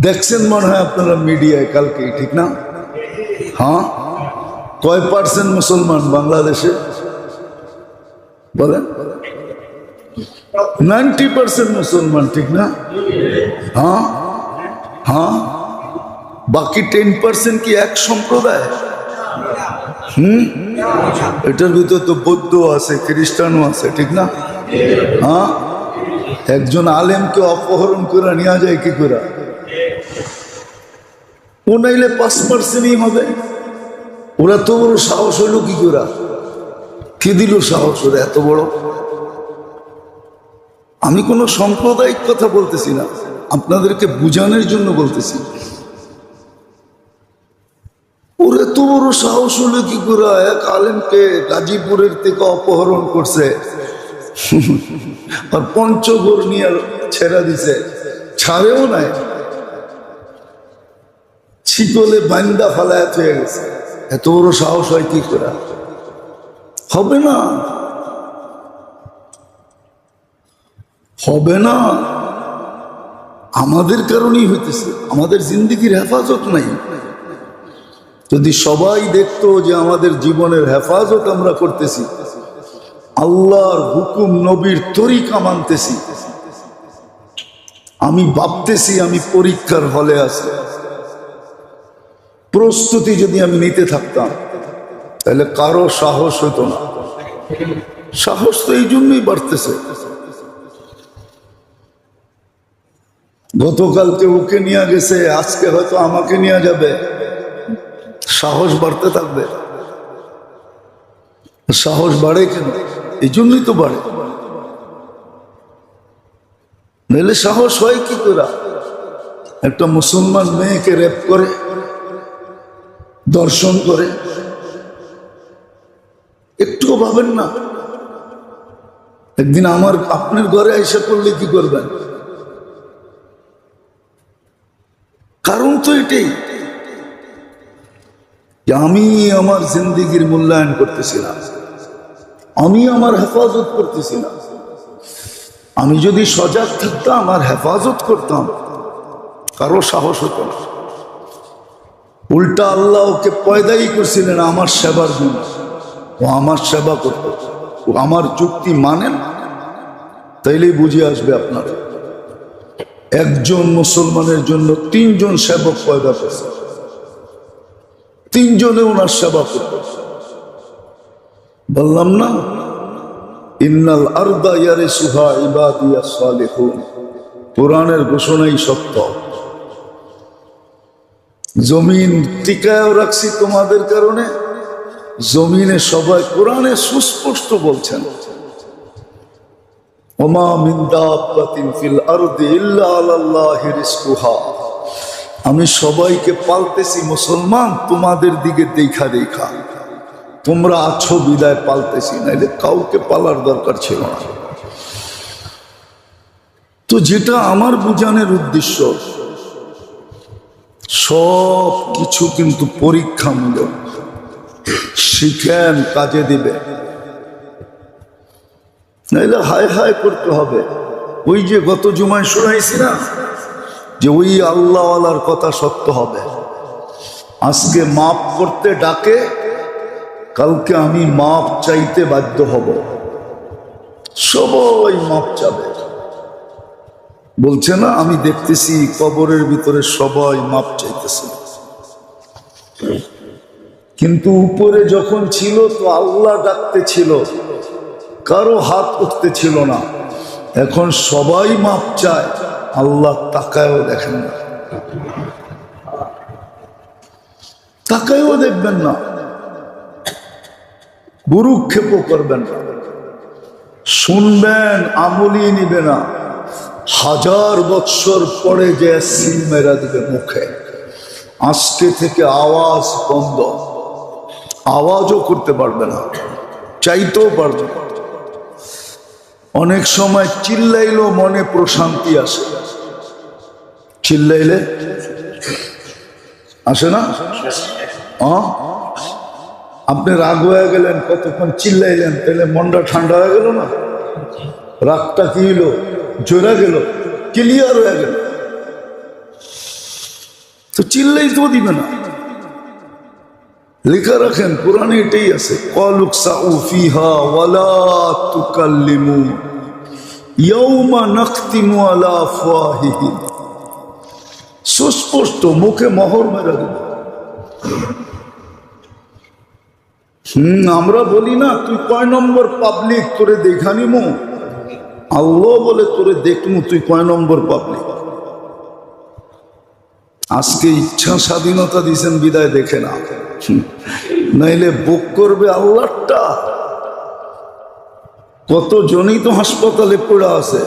দেখছেন মনে হয় আপনারা মিডিয়ায় কালকে, ঠিক না? হ্যাঁ? কয় পার্সেন্ট মুসলমান বাংলাদেশে? বলেন। নাইনটি পার্সেন্ট মুসলমান, ঠিক না? হ্যাঁ? হ্যাঁ? বাকি টেন পার্সেন্ট কি এক সম্প্রদায়? হুম? এটার ভিতর তো বৌদ্ধ আছে, খ্রিস্টানও আছে, ঠিক না? হ্যাঁ? একজন আলেমকে অপহরণ করে নেওয়া যায় কি করে? ও নাইলে পাঁচ পার্সেন্টই হবে। ওরা তো বড় সাহস হইল কি করে? কে দিল সাহস ওরা এত বড়? আমি কোনো সাম্প্রদায়িক কথা বলতেছি না, আপনাদেরকে বুঝানোর জন্য বলতেছি। ওরে তো বড় সাহস হলো কি করে? এক আলেমকে গাজীপুরের থেকে অপহরণ করছে। আর পঞ্চগড় নিয়ে ছেড়া দিছে। ছাড়েও নাই। ছিকলে বান্দা ফালায়াত হয়ে গেছে। এত বড় সাহস হয় কি করে? হবে না। হবে না। আমাদের কারণেই হইতেছে। আমাদের জিন্দিগির হেফাজত নাই। যদি সবাই দেখতো যে আমাদের জীবনের হেফাজত আমরা করতেছি, আল্লাহর হুকুম নবীর তরিকা মানতেছি, আমি ভাবতেছি আমি পরীক্ষার হলে আছি। প্রস্তুতি যদি আমি নিতে থাকতাম, তাহলে কারও সাহস হতো না। সাহস তো এই জন্যই বাড়তেছে। গতকালকে ওকে নিয়ে গেছে, আজকে হয়তো আমাকে নিয়ে যাবে। সাহস বাড়তে থাকবে। সাহস বাড়ে কেন? এই জন্যই তো বাড়ে। নাহলে সাহস হয় কি করে? একটা মুসলমান মেয়েকে রেপ করে। দর্শন করে। একটুও ভাবেন না। একদিন আমার আপনার ঘরে এসে পড়লে কি করবেন? কারণ তো এটাই আমি আমার জিন্দিগির মূল্যায়ন করতেছি না আমি আমার হেফাজত করতেছি না আমি যদি সজাগ থাকতাম আমার হেফাজত করতাম, কারও সাহস হতো না। উল্টা আল্লাহ ওকে পয়দাই করছিলেন আমার সেবার জন্য। ও আমার সেবা করত। ও আমার যুক্তি মানেন তাইলেই বুঝে আসবে আপনার। একজন মুসলমানের জন্য তিনজন সেবক পয়দা করছে। তিনজনে ওনার সেবা করত। বললাম না, ইন্নাল আরদা ইয়ারে সুহা ইবাদিয়া সালেহুন। কোরআনের ঘোষণাই সত্য। জমিন টিকায়ও রাখছি তোমাদের কারণে। জমিনে সবাই কোরআনে সুস্পষ্ট বলছেন। আমি সবাইকে পালতেছি মুসলমান, তোমাদের দিকে দেখা দেখা। তোমরা আছো বিদায় পালতেছি, নাইলে কাউকে পালার দরকার ছিল না। তো যেটা আমার বুঝানোর উদ্দেশ্য সব কিছু কিন্তু পরীক্ষামূলক। শিখেন, কাজে দিবে। নাইলে হায় হায় করতে হবে। ওই যে গত জুমায় শোনাইছি না, যে ওই আল্লাহওয়ালার কথা সত্য হবে। আজকে মাপ করতে ডাকে, কালকে আমি মাপ চাইতে বাধ্য হব। সবাই মাপ চাবে। বলছে, না, আমি দেখতেছি কবরের ভিতরে সবাই মাপ চাইতেছে। কিন্তু উপরে যখন ছিল তো আল্লাহ ডাকতে ছিল কারও হাত উঠতে ছিল না। এখন সবাই মাপ চায়, আল্লাহ তাকায়ও দেখেন না। তাকায়ও দেখবেন না। গুরুক্ষেপও করবেন না। শুনবেন আমলি নিবে না। হাজার বৎসর পরে যে সিল মেরা দিবে মুখে আজকে থেকে আওয়াজ বন্ধ। আওয়াজও করতে পারবে না, চাইতেও পারবে অনেক সময় চিল্লাইলেও মনে প্রশান্তি আসে। চিল্লাইলে? আসে না? আপনি রাগ হয়ে গেলেন, কতক্ষণ চিল্লাইলেন, তাহলে মনটা ঠান্ডা হয়ে গেল না? রাগটা কি হলো জোরা গেল ক্লিয়ার হয়ে গেল তো চিল্লাই তো দিবে না লেখা রাখেন কোরআনে এটাই আছে কলুক সাউফিহা ওয়ালা তুকাল্লিমু ইয়াউমা নাখতিমু আলা আফওয়াহিহিম সুস্পষ্ট মুখে মোহর মেরে দেব হুম আমরা বলি না তুই কয় নম্বর পাবলিক তোরে দেখানিমু আল্লাহ বলে তোরে দেখমু, তুই কয় নম্বর পাবলিক আজকে ইচ্ছা স্বাধীনতা দিছেন, বিদায় দেখে না। নাইলে বুক করবে আল্লাহটা কতজনই তো হাসপাতালে পড়ে আছে।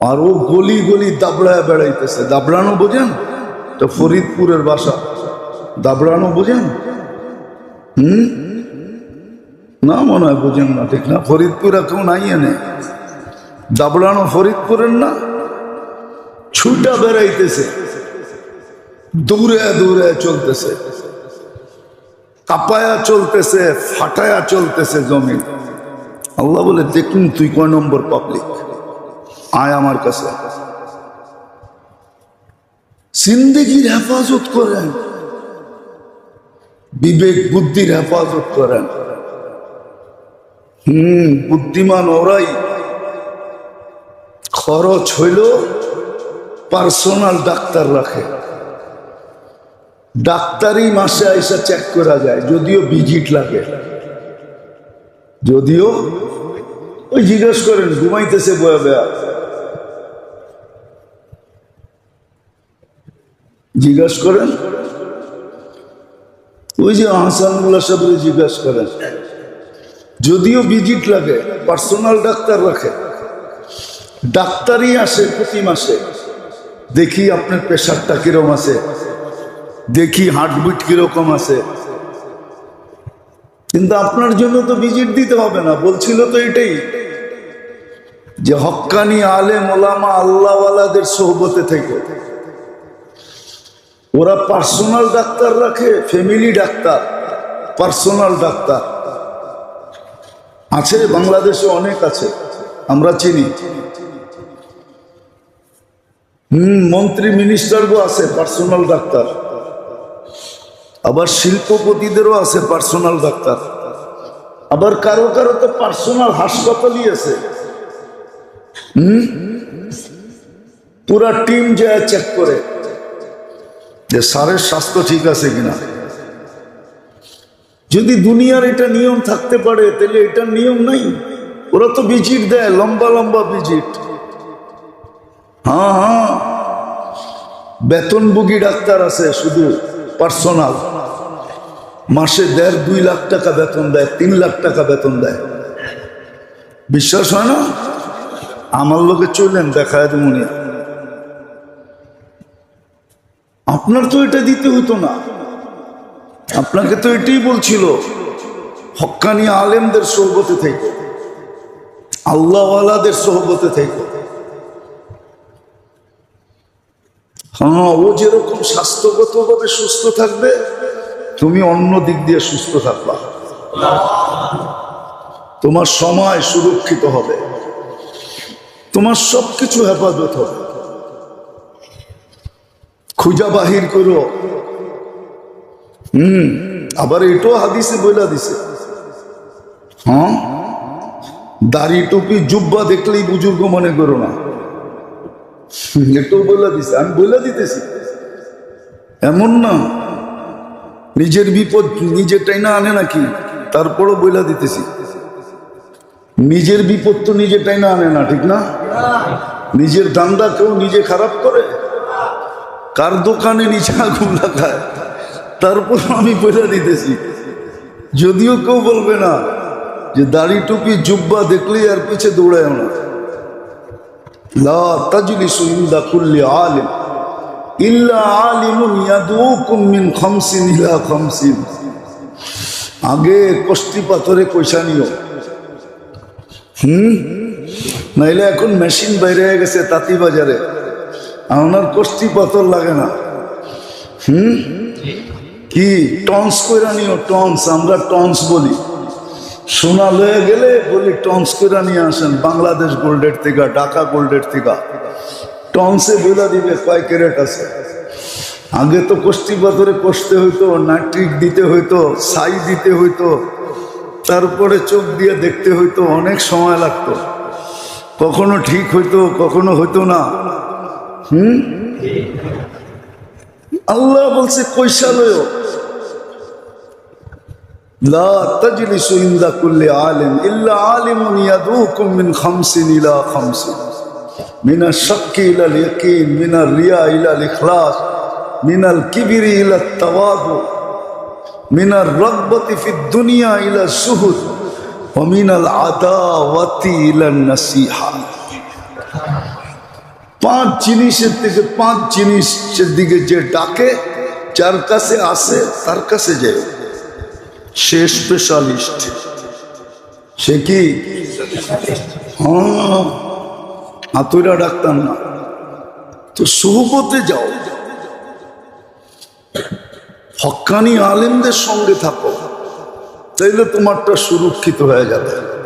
আর ও গলি গলি দাবড়ায় বেড়াইতেছে। দাবড়ানো বোঝেন? তো ফরিদপুরের বাসা। দাবড়ানো বোঝেন? হুম? না, মনে হয় বোঝেন না, ঠিক না। ফরিদপুর কেউ নাই এনে। দাবড়ানো ফরিদপুরের না। ছুটা বেড়াইতেছে। দূরে দূরে চলতেছে। কাপায়া চলতেছে, ফাটায়া চলতেছে জমিন আল্লাহ বলে, দেখুন, তুই কয় নম্বর পাবলিক আয় আমার কাছে। জিন্দিগির হেফাজত করেন। বিবেক বুদ্ধির হেফাজত করেন। হুম বুদ্ধিমান ওরাই খরচ হইল পার্সোনাল ডাক্তার রাখে। ডাক্তারই মাসে আইসা চেক করা যায়, যদিও ভিজিট লাগে। যদিও ওই জিজ্ঞেস করেন, ঘুমাইতেছে বয়া বয়া। জিজ্ঞাস করেন? ওই যে আহসানুল্লাহ সাহেবের জিজ্ঞাসা করেন। যদিও ভিজিট লাগে, পার্সোনাল ডাক্তার রাখে। ডাক্তারই আসে প্রতি মাসে। দেখি আপনার প্রেশারটা কীরকম আছে। দেখি হার্টবিট কীরকম আছে। কিন্তু আপনার জন্য তো ভিজিট দিতে হবে না। বলছিল তো এটাই। যে হক্কানি আলে মোলামা আল্লাহওয়ালাদের সোহবতে থেকে। ওরা পার্সোনাল ডাক্তার রাখে, ফ্যামিলি ডাক্তার, পার্সোনাল ডাক্তার। আছে, বাংলাদেশে অনেক আছে। আমরা চিনি। হম, মন্ত্রী মিনিস্টারগো আছে পার্সোনাল ডাক্তার আবার শিল্পপতিদেরও আছে পার্সোনাল ডাক্তার আবার কারও কারও তো পার্সোনাল হাসপাতালই আছে। হম? পুরা টিম যায় চেক করে যে স্যারের স্বাস্থ্য ঠিক আছে কিনা। যদি দুনিয়ার এটা নিয়ম থাকতে পারে, তাহলে এটার নিয়ম নাই। ওরা তো ভিজিট দেয়, লম্বা লম্বা ভিজিট। হ্যাঁ হ্যাঁ। বেতনভোগী ডাক্তার আছে, শুধু পার্সোনাল। মাসে দেড়, দুই লাখ টাকা বেতন দেয়, তিন লাখ টাকা বেতন দেয়। বিশ্বাস হয় না? আমার লোকে চললেন দেখায় মনে আপনার তো এটা দিতে হতো না। আপনাকে তো এটাই বলছিল, হক্কানি আলেমদের সোহবতে থেকে, আল্লাহওয়ালাদের সোহবতে থেকে। হ্যাঁ ও যেরকম স্বাস্থ্যগতভাবে সুস্থ থাকবে, তুমি অন্য দিক দিয়ে সুস্থ থাকবা। তোমার সময় সুরক্ষিত হবে। তোমার সব কিছু হেফাজত হবে। খুঁজা বাহির করো। হুম। আবার এটাও হাদিসে বইলা দিছে। হ্যাঁ? দাড়ি টুপি জুব্বা দেখলেই বুজুর্গ মনে করো না। এটাও বলে দিছে। আমি বলে দিতেছি। এমন না। নিজের বিপদ নিজেরটাই না আনে নাকি? তারপরও বইলা দিতেছি। নিজের বিপদ তো নিজেরটাই না আনে না ঠিক না? নিজের দান্দা কেউ নিজে খারাপ করে? কার দোকানে নিচে আগুন লাগায়? তারপর আমি পয়সা দিতেছি। যদিও কেউ বলবে না যে দাড়ি টুপি, জুব্বা দেখলেই আর পিছে দৌড়ায় না। লা তাজলিস ইন্দা কুল্লি আলিম। ইল্লা আলিমুন ইয়াদুকুম মিন খামসিন ইলা খামসিন। আগে কষ্টি পাথরে পয়সা নিও। হুম? নাইলে এখন মেশিন বাইরে গেছে তাঁতি বাজারে। আপনার কষ্টি পাথর লাগে না। হুম? কি? টন্স কইরা নিও, টন্স, আমরা টন্স বলি। সোনা লয়ে গেলে বলি, টন্স করে নিয়ে আসেন, বাংলাদেশ গোল্ডের থেকে, ঢাকা গোল্ডের থেকে। টনসে বেলা দিবে কয় ক্যারেট আছে? আগে তো কষ্টি পাথরে কষতে হইতো, নাট্রিক দিতে হইতো, সাই দিতে হইতো, তারপরে চোখ দিয়ে দেখতে হইতো, অনেক সময় লাগতো। কখনো ঠিক হইতো, কখনো হইতো না। হুম? আল্লাহ বলছে কৈশালয় لا تجلسوا عند كل عالم إلا عالم يدعوكم من خمس إلى خمس من الشك إلى اليقين من الرياء إلى الإخلاص من الكبر إلى التواضع من الرغبة في الدنيا إلى الزهد ومن العداوة إلى النصيحة পাঁচ জিনিসের থেকে পাঁচ জিনিসের দিকে যে ডাকে, যার কাছে আসে, তার কাছে যে সে স্পেশালিস্ট সে কি? হ্যাঁ হাতুরা ডাক্তার না। তো সোহবতে যাও। হক্কানি আলেমদের সঙ্গে থাকো। তাইলে তোমারটা সুরক্ষিত হয়ে যাবে।